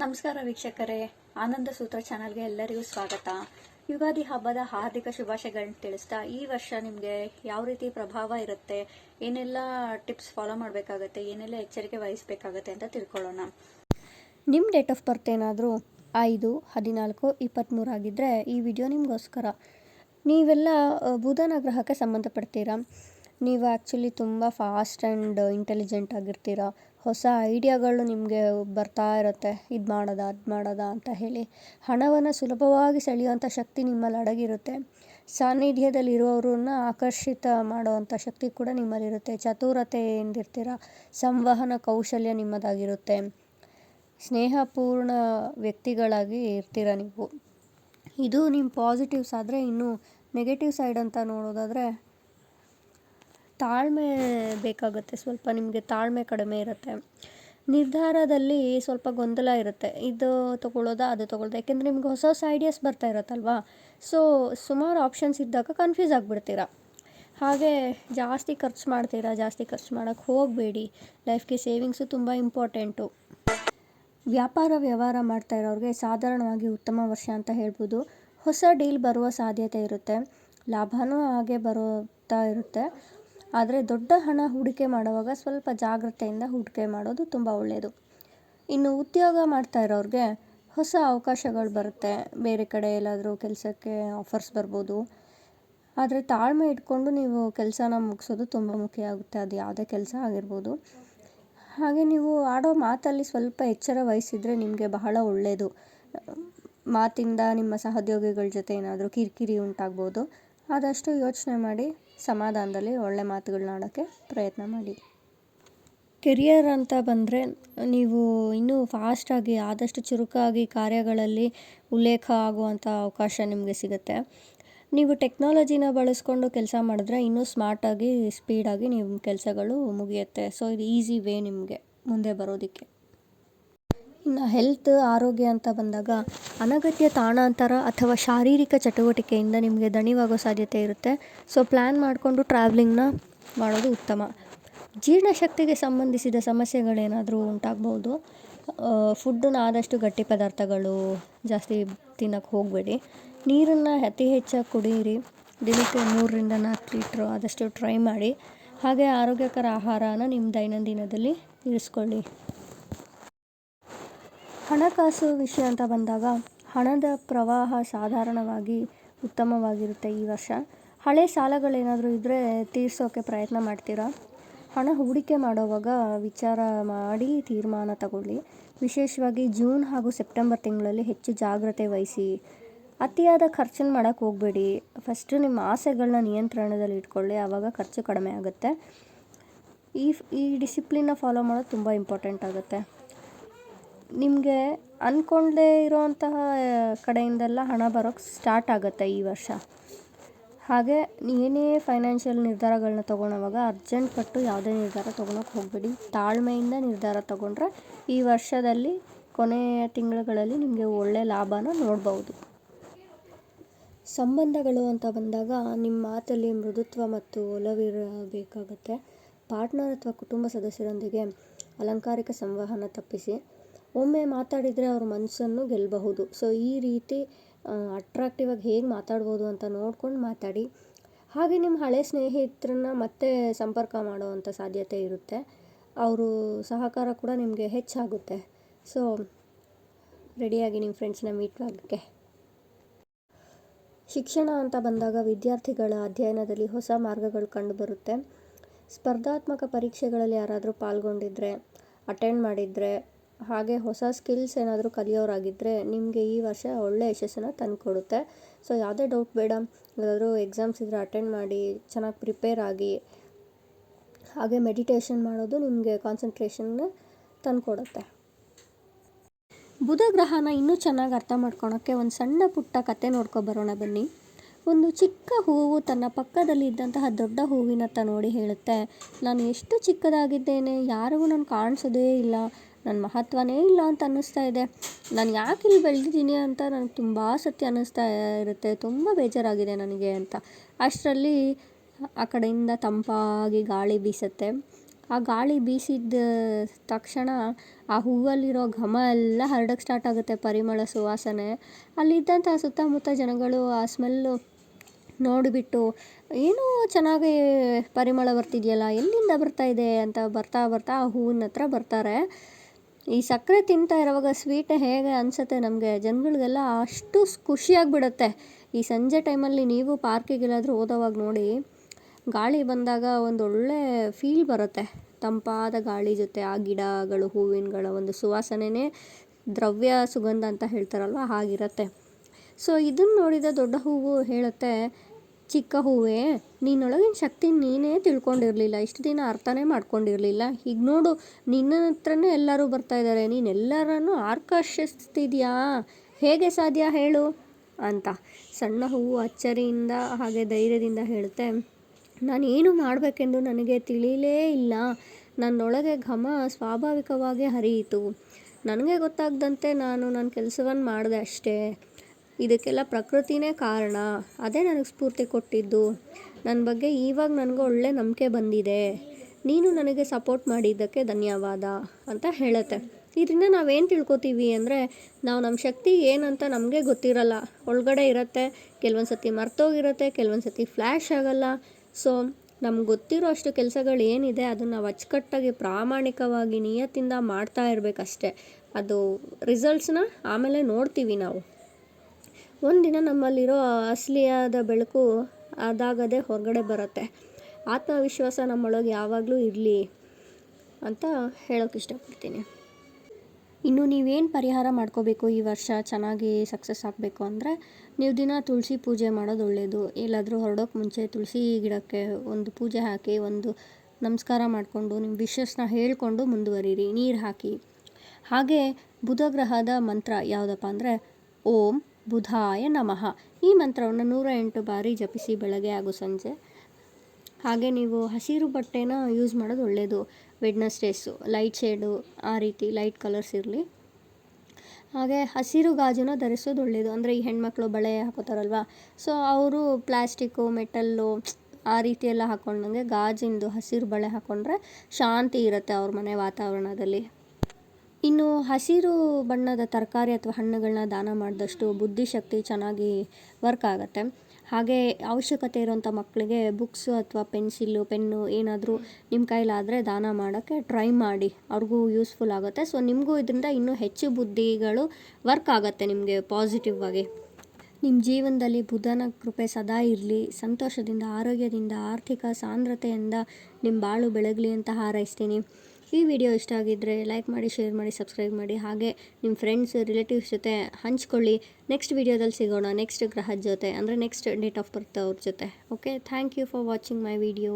ನಮಸ್ಕಾರ ವೀಕ್ಷಕರೇ. ಆನಂದ ಸೂತ್ರ ಚಾನಲ್ಗೆ ಎಲ್ಲರಿಗೂ ಸ್ವಾಗತ. ಯುಗಾದಿ ಹಬ್ಬದ ಹಾರ್ದಿಕ ಶುಭಾಶಯಗಳನ್ನ ತಿಳಿಸ್ತಾ ಈ ವರ್ಷ ನಿಮಗೆ ಯಾವ ರೀತಿ ಪ್ರಭಾವ ಇರುತ್ತೆ, ಏನೆಲ್ಲ ಟಿಪ್ಸ್ ಫಾಲೋ ಮಾಡಬೇಕಾಗತ್ತೆ, ಏನೆಲ್ಲ ಎಚ್ಚರಿಕೆ ವಹಿಸಬೇಕಾಗತ್ತೆ ಅಂತ ತಿಳ್ಕೊಳ್ಳೋಣ. ನಿಮ್ಮ ಡೇಟ್ ಆಫ್ ಬರ್ತ್ ಏನಾದರೂ ಐದು, ಹದಿನಾಲ್ಕು ಇಪ್ಪತ್ತ್ಮೂರು ಆಗಿದ್ದರೆ ಈ ವಿಡಿಯೋ ನಿಮಗೋಸ್ಕರ. ನೀವೆಲ್ಲ ಬುಧನ ಗ್ರಹಕ್ಕೆ ಸಂಬಂಧಪಡ್ತೀರಾ? ನೀವು ಆ್ಯಕ್ಚುಲಿ ತುಂಬ ಫಾಸ್ಟ್ ಆ್ಯಂಡ್ ಇಂಟೆಲಿಜೆಂಟ್ ಆಗಿರ್ತೀರ. ಹೊಸ ಐಡಿಯಾಗಳು ನಿಮಗೆ ಬರ್ತಾ ಇರುತ್ತೆ. ಇದು ಮಾಡೋದ, ಅದು ಮಾಡೋದ ಅಂತ ಹೇಳಿ. ಹಣವನ್ನು ಸುಲಭವಾಗಿ ಸೆಳೆಯುವಂಥ ಶಕ್ತಿ ನಿಮ್ಮಲ್ಲಿ ಅಡಗಿರುತ್ತೆ. ಸಾನ್ನಿಧ್ಯದಲ್ಲಿರುವವ್ರನ್ನ ಆಕರ್ಷಿತ ಮಾಡುವಂಥ ಶಕ್ತಿ ಕೂಡ ನಿಮ್ಮಲ್ಲಿರುತ್ತೆ ಚತುರತೆ ಎಂದಿರ್ತೀರ. ಸಂವಹನ ಕೌಶಲ್ಯ ನಿಮ್ಮದಾಗಿರುತ್ತೆ. ಸ್ನೇಹಪೂರ್ಣ ವ್ಯಕ್ತಿಗಳಾಗಿ ಇರ್ತೀರ ನೀವು. ಇದು ನಿಮ್ಮ ಪಾಸಿಟಿವ್ಸ್ ಆದರೆ ಇನ್ನು ನೆಗೆಟಿವ್ ಸೈಡ್ ಅಂತ ನೋಡೋದಾದರೆ ತಾಳ್ಮೆ ಬೇಕಾಗುತ್ತೆ. ಸ್ವಲ್ಪ ನಿಮಗೆ ತಾಳ್ಮೆ ಕಡಿಮೆ ಇರುತ್ತೆ. ನಿರ್ಧಾರದಲ್ಲಿ ಸ್ವಲ್ಪ ಗೊಂದಲ ಇರುತ್ತೆ. ಇದು ತೊಗೊಳ್ಳೋದಾ, ಅದು ತೊಗೊಳ್ಳೋದಾ? ಯಾಕೆಂದರೆ ನಿಮ್ಗೆ ಹೊಸ ಹೊಸ ಐಡಿಯಾಸ್ ಬರ್ತಾ ಇರುತ್ತಲ್ವಾ? ಸೊ ಸುಮಾರು ಆಪ್ಷನ್ಸ್ ಇದ್ದಾಗ ಕನ್ಫ್ಯೂಸ್ ಆಗಿಬಿಡ್ತೀರ? ಹಾಗೆ ಜಾಸ್ತಿ ಖರ್ಚು ಮಾಡ್ತೀರಾ? ಜಾಸ್ತಿ ಖರ್ಚು ಮಾಡೋಕ್ಕೆ ಹೋಗಬೇಡಿ. ಲೈಫ್ಗೆ ಸೇವಿಂಗ್ಸು ತುಂಬ ಇಂಪಾರ್ಟೆಂಟು ವ್ಯಾಪಾರ ವ್ಯವಹಾರ ಮಾಡ್ತಾ ಇರೋರಿಗೆ ಸಾಧಾರಣವಾಗಿ ಉತ್ತಮ ವರ್ಷ ಅಂತ ಹೇಳ್ಬೋದು. ಹೊಸ ಡೀಲ್ ಬರುವ ಸಾಧ್ಯತೆ ಇರುತ್ತೆ. ಲಾಭವೂ ಹಾಗೆ ಬರುತ್ತಾ ಇರುತ್ತೆ. ಆದರೆ ದೊಡ್ಡ ಹಣ ಹೂಡಿಕೆ ಮಾಡುವಾಗ ಸ್ವಲ್ಪ ಜಾಗ್ರತೆಯಿಂದ ಹೂಡಿಕೆ ಮಾಡೋದು ತುಂಬ ಒಳ್ಳೆಯದು. ಇನ್ನು ಉದ್ಯೋಗ ಮಾಡ್ತಾ ಇರೋರಿಗೆ ಹೊಸ ಅವಕಾಶಗಳು ಬರುತ್ತೆ. ಬೇರೆ ಕಡೆ ಎಲ್ಲಾದರೂ ಕೆಲಸಕ್ಕೆ ಆಫರ್ಸ್ ಬರ್ಬೋದು. ಆದರೆ ತಾಳ್ಮೆ ಇಟ್ಕೊಂಡು ನೀವು ಕೆಲಸನ ಮುಗಿಸೋದು ತುಂಬ ಮುಖ್ಯ ಆಗುತ್ತೆ. ಅದು ಯಾವುದೇ ಕೆಲಸ ಆಗಿರ್ಬೋದು. ಹಾಗೆ ನೀವು ಆಡೋ ಮಾತಲ್ಲಿ ಸ್ವಲ್ಪ ಎಚ್ಚರ ವಹಿಸಿದರೆ ನಿಮಗೆ ಬಹಳ ಒಳ್ಳೆಯದು. ಮಾತಿಂದ ನಿಮ್ಮ ಸಹೋದ್ಯೋಗಿಗಳ ಜೊತೆ ಏನಾದರೂ ಕಿರಿಕಿರಿ ಉಂಟಾಗ್ಬೋದು. ಆದಷ್ಟು ಯೋಚನೆ ಮಾಡಿ ಸಮಾಧಾನದಲ್ಲಿ ಒಳ್ಳೆ ಮಾತುಗಳನ್ನ ಆಡೋಕ್ಕೆ ಪ್ರಯತ್ನ ಮಾಡಿ. ಕೆರಿಯರ್ ಅಂತ ಬಂದರೆ ನೀವು ಇನ್ನೂ ಫಾಸ್ಟಾಗಿ ಆದಷ್ಟು ಚುರುಕಾಗಿ ಕಾರ್ಯಗಳಲ್ಲಿ ಉಲ್ಲೇಖ ಆಗುವಂಥ ಅವಕಾಶ ನಿಮಗೆ ಸಿಗುತ್ತೆ. ನೀವು ಟೆಕ್ನಾಲಜಿನ ಬಳಸ್ಕೊಂಡು ಕೆಲಸ ಮಾಡಿದ್ರೆ ಇನ್ನೂ ಸ್ಮಾರ್ಟಾಗಿ ಸ್ಪೀಡಾಗಿ ನಿಮ್ಮ ಕೆಲಸಗಳು ಮುಗಿಯುತ್ತೆ. ಸೊ ಇದು ಈಸಿ ವೇ ನಿಮಗೆ ಮುಂದೆ ಬರೋದಕ್ಕೆ. ಇನ್ನು ಹೆಲ್ತ್ ಆರೋಗ್ಯ ಅಂತ ಬಂದಾಗ ಅನಗತ್ಯ ತಾಣಾಂತರ ಅಥವಾ ಶಾರೀರಿಕ ಚಟುವಟಿಕೆಯಿಂದ ನಿಮಗೆ ದಣಿವಾಗೋ ಸಾಧ್ಯತೆ ಇರುತ್ತೆ. ಸೊ ಪ್ಲ್ಯಾನ್ ಮಾಡಿಕೊಂಡು ಟ್ರಾವ್ಲಿಂಗ್ನ ಮಾಡೋದು ಉತ್ತಮ. ಜೀರ್ಣಶಕ್ತಿಗೆ ಸಂಬಂಧಿಸಿದ ಸಮಸ್ಯೆಗಳೇನಾದರೂ ಉಂಟಾಗ್ಬೋದು. ಫುಡ್ಡನ್ನು ಆದಷ್ಟು ಗಟ್ಟಿ ಪದಾರ್ಥಗಳು ಜಾಸ್ತಿ ತಿನ್ನಕ್ಕೆ ಹೋಗಬೇಡಿ. ನೀರನ್ನು ಅತಿ ಹೆಚ್ಚಾಗಿ ಕುಡಿಯಿರಿ ದಿನಕ್ಕೆ ಮೂರರಿಂದ ನಾಲ್ಕು ಲೀಟ್ರು ಆದಷ್ಟು ಟ್ರೈ ಮಾಡಿ. ಹಾಗೆ ಆರೋಗ್ಯಕರ ಆಹಾರನ ನಿಮ್ಮ ದೈನಂದಿನದಲ್ಲಿ ಇರಿಸ್ಕೊಳ್ಳಿ. ಹಣಕಾಸು ವಿಷಯ ಅಂತ ಬಂದಾಗ ಹಣದ ಪ್ರವಾಹ ಸಾಧಾರಣವಾಗಿ ಉತ್ತಮವಾಗಿರುತ್ತೆ ಈ ವರ್ಷ. ಹಳೆ ಸಾಲಗಳೇನಾದರೂ ಇದ್ದರೆ ತೀರಿಸೋಕ್ಕೆ ಪ್ರಯತ್ನ ಮಾಡ್ತೀರಾ? ಹಣ ಹೂಡಿಕೆ ಮಾಡೋವಾಗ ವಿಚಾರ ಮಾಡಿ ತೀರ್ಮಾನ ತಗೊಳ್ಳಿ. ವಿಶೇಷವಾಗಿ ಜೂನ್ ಹಾಗೂ ಸೆಪ್ಟೆಂಬರ್ ತಿಂಗಳಲ್ಲಿ ಹೆಚ್ಚು ಜಾಗ್ರತೆ ವಹಿಸಿ. ಅತಿಯಾದ ಖರ್ಚನ್ನು ಮಾಡೋಕ್ಕೆ ಹೋಗಬೇಡಿ. ಫಸ್ಟು ನಿಮ್ಮ ಆಸೆಗಳನ್ನ ನಿಯಂತ್ರಣದಲ್ಲಿ ಇಟ್ಕೊಳ್ಳಿ. ಆವಾಗ ಖರ್ಚು ಕಡಿಮೆ ಆಗುತ್ತೆ. ಈ ಈ ಡಿಸಿಪ್ಲಿನ್ನ ಫಾಲೋ ಮಾಡೋದು ತುಂಬ ಇಂಪಾರ್ಟೆಂಟ್ ಆಗುತ್ತೆ. ನಿಮಗೆ ಅಂದ್ಕೊಂಡೇ ಇರೋವಂತಹ ಕಡೆಯಿಂದೆಲ್ಲ ಹಣ ಬರೋಕ್ಕೆ ಸ್ಟಾರ್ಟ್ ಆಗುತ್ತೆ ಈ ವರ್ಷ. ಹಾಗೆ ಏನೇ ಫೈನಾನ್ಷಿಯಲ್ ನಿರ್ಧಾರಗಳನ್ನ ತೊಗೊಳೋವಾಗ ಅರ್ಜೆಂಟ್ ಪಟ್ಟು ಯಾವುದೇ ನಿರ್ಧಾರ ತೊಗೊಳಕ್ಕೆ ಹೋಗಬೇಡಿ. ತಾಳ್ಮೆಯಿಂದ ನಿರ್ಧಾರ ತೊಗೊಂಡ್ರೆ ಈ ವರ್ಷದಲ್ಲಿ ಕೊನೆಯ ತಿಂಗಳುಗಳಲ್ಲಿ ನಿಮಗೆ ಒಳ್ಳೆಯ ಲಾಭನ ನೋಡ್ಬೋದು. ಸಂಬಂಧಗಳು ಅಂತ ಬಂದಾಗ ನಿಮ್ಮ ಮಾತಲ್ಲಿ ಮೃದುತ್ವ ಮತ್ತು ಒಲವಿರಬೇಕಾಗತ್ತೆ. ಪಾರ್ಟ್ನರ್ ಅಥವಾ ಕುಟುಂಬ ಸದಸ್ಯರೊಂದಿಗೆ ಅಲಂಕಾರಿಕ ಸಂವಹನ ತಪ್ಪಿಸಿ ಒಮ್ಮೆ ಮಾತಾಡಿದರೆ ಅವ್ರ ಮನಸ್ಸನ್ನು ಗೆಲ್ಲಬಹುದು ಸೊ ಈ ರೀತಿ ಅಟ್ರಾಕ್ಟಿವ್ ಆಗಿ ಹೇಗೆ ಮಾತಾಡ್ಬೋದು ಅಂತ ನೋಡ್ಕೊಂಡು ಮಾತಾಡಿ. ಹಾಗೆ ನಿಮ್ಮ ಹಳೆ ಸ್ನೇಹಿತರನ್ನ ಮತ್ತೆ ಸಂಪರ್ಕ ಮಾಡುವಂಥ ಸಾಧ್ಯತೆ ಇರುತ್ತೆ. ಅವರು ಸಹಕಾರ ಕೂಡ ನಿಮಗೆ ಹೆಚ್ಚಾಗುತ್ತೆ. ಸೊ ರೆಡಿಯಾಗಿ ನಿಮ್ಮ ಫ್ರೆಂಡ್ಸ್ನ ಮೀಟ್ ಮಾಡೋಕ್ಕೆ ಶಿಕ್ಷಣ ಅಂತ ಬಂದಾಗ ವಿದ್ಯಾರ್ಥಿಗಳ ಅಧ್ಯಯನದಲ್ಲಿ ಹೊಸ ಮಾರ್ಗಗಳು ಕಂಡುಬರುತ್ತೆ. ಸ್ಪರ್ಧಾತ್ಮಕ ಪರೀಕ್ಷೆಗಳಲ್ಲಿ ಯಾರಾದರೂ ಪಾಲ್ಗೊಂಡಿದ್ದರೆ ಅಟೆಂಡ್ ಮಾಡಿದರೆ ಹಾಗೆ ಹೊಸ ಸ್ಕಿಲ್ಸ್ ಏನಾದರೂ ಕಲಿಯೋರಾಗಿದ್ದರೆ ನಿಮಗೆ ಈ ವರ್ಷ ಒಳ್ಳೆಯ ಯಶಸ್ಸನ್ನು ತಂದುಕೊಡುತ್ತೆ. ಸೊ ಯಾವುದೇ ಡೌಟ್ ಬೇಡ. ಯಾವುದಾದ್ರೂ ಎಕ್ಸಾಮ್ಸ್ ಇದ್ದರೆ ಅಟೆಂಡ್ ಮಾಡಿ, ಚೆನ್ನಾಗಿ ಪ್ರಿಪೇರ್ ಆಗಿ, ಹಾಗೆ ಮೆಡಿಟೇಷನ್ ಮಾಡೋದು ನಿಮಗೆ ಕಾನ್ಸಂಟ್ರೇಷನ್ನ ತಂದುಕೊಡುತ್ತೆ. ಬುಧ ಗ್ರಹನ ಇನ್ನೂ ಚೆನ್ನಾಗಿ ಅರ್ಥ ಮಾಡ್ಕೊಳೋಕ್ಕೆ ಒಂದು ಸಣ್ಣ ಪುಟ್ಟ ಕತೆ ನೋಡ್ಕೊಬರೋಣ ಬನ್ನಿ. ಒಂದು ಚಿಕ್ಕ ಹೂವು ತನ್ನ ಪಕ್ಕದಲ್ಲಿ ಇದ್ದಂತಹ ದೊಡ್ಡ ಹೂವಿನತ್ತ ನೋಡಿ ಹೇಳುತ್ತೆ. ನಾನು ಎಷ್ಟು ಚಿಕ್ಕದಾಗಿದ್ದೇನೆ, ಯಾರಿಗೂ ನಾನು ಕಾಣಿಸೋದೇ ಇಲ್ಲ. ನನ್ನ ಮಹತ್ವನೇ ಇಲ್ಲ ಅಂತ ಅನ್ನಿಸ್ತಾ ಇದೆ. ನಾನು ಯಾಕೆ ಇಲ್ಲಿ ಬೆಳೆದಿದ್ದೀನಿ ಅಂತ ನನಗೆ ತುಂಬ ಸತಿ ಅನ್ನಿಸ್ತಾ ಇರುತ್ತೆ. ತುಂಬ ಬೇಜಾರಾಗಿದೆ ನನಗೆ ಅಂತ. ಅಷ್ಟರಲ್ಲಿ ಆ ಕಡೆಯಿಂದ ತಂಪಾಗಿ ಗಾಳಿ ಬೀಸುತ್ತೆ. ಆ ಗಾಳಿ ಬೀಸಿದ ತಕ್ಷಣ ಆ ಹೂವಲ್ಲಿರೋ ಘಮ ಎಲ್ಲ ಹರಡಕ್ಕೆ ಸ್ಟಾರ್ಟ್ ಆಗುತ್ತೆ ಪರಿಮಳ ಸುವಾಸನೆ. ಅಲ್ಲಿದ್ದಂಥ ಸುತ್ತಮುತ್ತ ಜನಗಳು ಆ ಸ್ಮೆಲ್ಲು ನೋಡಿಬಿಟ್ಟು, ಏನೋ ಚೆನ್ನಾಗಿ ಪರಿಮಳ ಬರ್ತಿದೆಯಲ್ಲ, ಎಲ್ಲಿಂದ ಬರ್ತಾ ಇದೆ? ಅಂತ ಬರ್ತಾ ಬರ್ತಾ ಆ ಹೂವಿನ ಹತ್ರ ಬರ್ತಾರೆ. ಈ ಸಕ್ಕರೆ ತಿಂತಾ ಇರುವಾಗ ಸ್ವೀಟ್ ಹೇಗೆ ಅನಿಸುತ್ತೆ ನಮಗೆ? ಜನಗಳಿಗೆಲ್ಲ ಅಷ್ಟು ಖುಷಿಯಾಗಿಬಿಡುತ್ತೆ. ಈ ಸಂಜೆ ಟೈಮಲ್ಲಿ ನೀವು ಪಾರ್ಕಿಗೆಲ್ಲಾದರೂ ಹೋದವಾಗ ನೋಡಿ, ಗಾಳಿ ಬಂದಾಗ ಒಂದು ಒಳ್ಳೆ ಫೀಲ್ ಬರುತ್ತೆ. ತಂಪಾದ ಗಾಳಿ ಜೊತೆ ಆ ಗಿಡಗಳು, ಹೂವಿನಗಳ ಒಂದು ಸುವಾಸನೆನೇ ದ್ರವ್ಯ ಸುಗಂಧ ಅಂತ ಹೇಳ್ತಾರಲ್ವ ಹಾಗಿರುತ್ತೆ. ಸೊ ಇದನ್ನು ನೋಡಿದ ದೊಡ್ಡ ಹೂವು ಹೇಳುತ್ತೆ ಚಿಕ್ಕ ಹೂವೇ, ನಿನ್ನೊಳಗಿನ ಶಕ್ತಿ ನೀನೇ ತಿಳ್ಕೊಂಡಿರಲಿಲ್ಲ. ಇಷ್ಟು ದಿನ ಅರ್ಥನೇ ಮಾಡ್ಕೊಂಡಿರಲಿಲ್ಲ. ಈಗ ನೋಡು, ನಿನ್ನ ಹತ್ರನೇ ಎಲ್ಲರೂ ಬರ್ತಾ ಇದ್ದಾರೆ ನೀನು ಎಲ್ಲರನ್ನು ಆಕರ್ಷಿಸ್ತಿದ್ಯಾ? ಹೇಗೆ ಸಾಧ್ಯ ಹೇಳು? ಅಂತ ಸಣ್ಣ ಹೂವು ಅಚ್ಚರಿಯಿಂದ ಹಾಗೆ ಧೈರ್ಯದಿಂದ ಹೇಳುತ್ತೆ. ನಾನು ಏನು ಮಾಡಬೇಕೆಂದು ನನಗೆ ತಿಳಿಲೇ ಇಲ್ಲ. ನನ್ನೊಳಗೆ ಘಮ ಸ್ವಾಭಾವಿಕವಾಗಿ ಹರಿಯಿತು. ನನಗೆ ಗೊತ್ತಾಗದಂತೆ ನಾನು ನನ್ನ ಕೆಲಸವನ್ನು ಮಾಡಿದೆ ಅಷ್ಟೇ. ಇದಕ್ಕೆಲ್ಲ ಪ್ರಕೃತಿನೇ ಕಾರಣ. ಅದೇ ನನಗೆ ಸ್ಫೂರ್ತಿ ಕೊಟ್ಟಿದ್ದು. ನನ್ನ ಬಗ್ಗೆ ಇವಾಗ ನನಗೆ ಒಳ್ಳೆ ನಂಬಿಕೆ ಬಂದಿದೆ. ನೀನು ನನಗೆ ಸಪೋರ್ಟ್ ಮಾಡಿದ್ದಕ್ಕೆ ಧನ್ಯವಾದ ಅಂತ ಹೇಳುತ್ತೆ. ಇದರಿಂದ ನಾವೇನು ತಿಳ್ಕೊತೀವಿ ಅಂದರೆ, ನಾವು ನಮ್ಮ ಶಕ್ತಿ ಏನಂತ ನಮಗೆ ಗೊತ್ತಿರಲ್ಲ. ಒಳಗಡೆ ಇರುತ್ತೆ ಕೆಲವೊಂದು ಸತಿ ಮರ್ತೋಗಿರುತ್ತೆ ಕೆಲವೊಂದು ಸತಿ ಫ್ಲ್ಯಾಶ್ ಆಗಲ್ಲ. ಸೊ, ನಮ್ಗೆ ಗೊತ್ತಿರೋ ಅಷ್ಟು ಕೆಲಸಗಳು ಏನಿದೆ, ಅದನ್ನು ನಾವು ಅಚ್ಚುಕಟ್ಟಾಗಿ ಪ್ರಾಮಾಣಿಕವಾಗಿ ನಿಯತ್ತಿಂದ ಮಾಡ್ತಾ ಇರಬೇಕಷ್ಟೆ. ಅದು ರಿಸಲ್ಟ್ಸ್ನ ಆಮೇಲೆ ನೋಡ್ತೀವಿ ನಾವು. ಒಂದಿನ ನಮ್ಮಲ್ಲಿರೋ ಅಸಲಿಯಾದ ಬೆಳಕು ಅದಾಗದೆ ಹೊರಗಡೆ ಬರುತ್ತೆ. ಆತ್ಮವಿಶ್ವಾಸ ನಮ್ಮೊಳಗೆ ಯಾವಾಗಲೂ ಇರಲಿ ಅಂತ ಹೇಳೋಕೆ ಇಷ್ಟಪಡ್ತೀನಿ. ಇನ್ನು ನೀವೇನು ಪರಿಹಾರ ಮಾಡ್ಕೋಬೇಕು ಈ ವರ್ಷ? ಚೆನ್ನಾಗಿ ಸಕ್ಸಸ್ ಆಗಬೇಕು ಅಂದರೆ ನೀವು ದಿನ ತುಳಸಿ ಪೂಜೆ ಮಾಡೋದು ಒಳ್ಳೆಯದು ಎಲ್ಲಾದರೂ ಹೊರಡೋಕೆ ಮುಂಚೆ ತುಳಸಿ ಗಿಡಕ್ಕೆ ಒಂದು ಪೂಜೆ ಹಾಕಿ, ಒಂದು ನಮಸ್ಕಾರ ಮಾಡಿಕೊಂಡು ನಿಮ್ಮ ವಿಶಸ್ನ ಹೇಳಿಕೊಂಡು ಮುಂದುವರಿರಿ. ನೀರು ಹಾಕಿ. ಹಾಗೆ ಬುಧ ಗ್ರಹದ ಮಂತ್ರ ಯಾವುದಪ್ಪ ಅಂದರೆ, ಓಂ ಬುಧಾಯ ನಮಃ. ಈ ಮಂತ್ರವನ್ನು ನೂರ ಎಂಟು ಬಾರಿ ಜಪಿಸಿ ಬೆಳಗ್ಗೆ ಹಾಗೂ ಸಂಜೆ. ಹಾಗೆ ನೀವು ಹಸಿರು ಬಟ್ಟೆನ ಯೂಸ್ ಮಾಡೋದು ಒಳ್ಳೆಯದು ವೆಡ್ನಸ್ಡೇಸು ಲೈಟ್ ಶೇಡು, ಆ ರೀತಿ ಲೈಟ್ ಕಲರ್ಸ್ ಇರಲಿ. ಹಾಗೆ ಹಸಿರು ಗಾಜಿನ ಧರಿಸೋದು ಒಳ್ಳೆಯದು ಅಂದರೆ ಈ ಹೆಣ್ಮಕ್ಳು ಬಳೆ ಹಾಕೋತಾರಲ್ವ? ಸೊ ಅವರು ಪ್ಲ್ಯಾಸ್ಟಿಕ್ಕು ಮೆಟಲ್ಲು, ಆ ರೀತಿ ಎಲ್ಲ ಹಾಕ್ಕೊಂಡಂಗೆ ಗಾಜಿಂದು ಹಸಿರು ಬಳೆ ಹಾಕ್ಕೊಂಡ್ರೆ ಶಾಂತಿ ಇರುತ್ತೆ ಅವ್ರ ಮನೆ ವಾತಾವರಣದಲ್ಲಿ. ಇನ್ನು ಹಸಿರು ಬಣ್ಣದ ತರಕಾರಿ ಅಥವಾ ಹಣ್ಣುಗಳನ್ನ ದಾನ ಮಾಡಿದಷ್ಟು ಬುದ್ಧಿಶಕ್ತಿ ಚೆನ್ನಾಗಿ ವರ್ಕ್ ಆಗುತ್ತೆ. ಹಾಗೆ ಅವಶ್ಯಕತೆ ಇರೋಂಥ ಮಕ್ಕಳಿಗೆ ಬುಕ್ಸು ಅಥವಾ ಪೆನ್ಸಿಲ್ಲು ಪೆನ್ನು ಏನಾದರೂ ನಿಮ್ಮ ಕೈಲಾದರೆ ದಾನ ಮಾಡೋಕ್ಕೆ ಟ್ರೈ ಮಾಡಿ. ಅವ್ರಿಗೂ ಯೂಸ್ಫುಲ್ ಆಗುತ್ತೆ. ಸೊ ನಿಮಗೂ ಇದರಿಂದ ಇನ್ನೂ ಹೆಚ್ಚು ಬುದ್ಧಿಗಳು ವರ್ಕ್ ಆಗುತ್ತೆ ನಿಮಗೆ ಪಾಸಿಟಿವ್ ಆಗಿ. ನಿಮ್ಮ ಜೀವನದಲ್ಲಿ ಬುಧನ ಕೃಪೆ ಸದಾ ಇರಲಿ. ಸಂತೋಷದಿಂದ, ಆರೋಗ್ಯದಿಂದ, ಆರ್ಥಿಕ ಸಾಂದ್ರತೆಯಿಂದ ನಿಮ್ಮ ಬಾಳು ಬೆಳಗಲಿ ಅಂತ ಹಾರೈಸ್ತೀನಿ. ಈ ವಿಡಿಯೋ ಇಷ್ಟ ಆಗಿದ್ದರೆ ಲೈಕ್ ಮಾಡಿ, ಶೇರ್ ಮಾಡಿ, ಸಬ್ಸ್ಕ್ರೈಬ್ ಮಾಡಿ. ಹಾಗೆ ನಿಮ್ಮ ಫ್ರೆಂಡ್ಸ್, ರಿಲೇಟಿವ್ಸ್ ಜೊತೆ ಹಂಚ್ಕೊಳ್ಳಿ. ನೆಕ್ಸ್ಟ್ ವಿಡಿಯೋದಲ್ಲಿ ಸಿಗೋಣ. ನೆಕ್ಸ್ಟ್ ಗ್ರಹದ ಜೊತೆ. ಅಂದರೆ ನೆಕ್ಸ್ಟ್ ಡೇಟ್ ಆಫ್ ಬರ್ತ್ ಅವ್ರ ಜೊತೆ. Okay thank you for watching my video